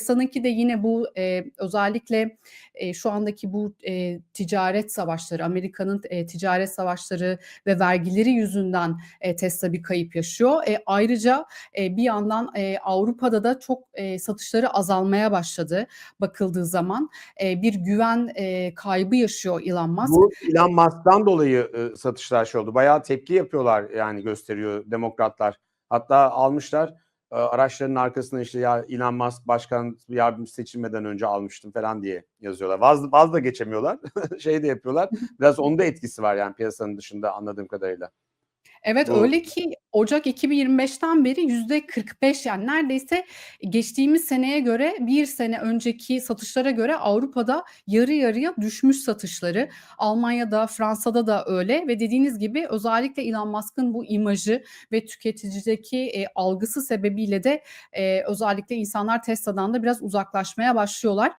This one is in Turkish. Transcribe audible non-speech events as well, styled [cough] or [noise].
Tesla'nınki de yine bu, eee, özellikle, eee, şu andaki bu, eee, ticaret savaşları, Amerika'nın, eee, ticaret savaşları ve vergileri yüzünden, eee, Tesla bir kayıp yaşıyor. Eee, ayrıca, eee, bir yandan, eee, Avrupa'da da çok, eee, satışları azalmaya başladı bakıldığı zaman. Eee, bir güven, eee, kaybı yaşıyor Elon Musk. Bu Elon Musk'tan dolayı, ııı, satışlar şey oldu. Bayağı tepki yapıyorlar yani gösteriyor demokratlar. Hatta almışlar, eee, araçlarının arkasına işte ya Elon Musk başkan yardımcısı seçilmeden önce almıştım falan diye yazıyorlar. Vaz vaz da geçemiyorlar. [laughs] Şey de yapıyorlar. Biraz onun da etkisi var yani piyasanın dışında anladığım kadarıyla. Evet, Bu öyle ki Ocak 2025'ten beri %45 yani neredeyse geçtiğimiz seneye göre 1 sene önceki satışlara göre Avrupa'da yarı yarıya düşmüş satışları. Almanya'da, Fransa'da da öyle ve dediğiniz gibi özellikle Elon Musk'ın bu imajı ve tüketicideki, eee, algısı sebebiyle de, eee, özellikle insanlar Tesla'dan da biraz uzaklaşmaya başlıyorlar.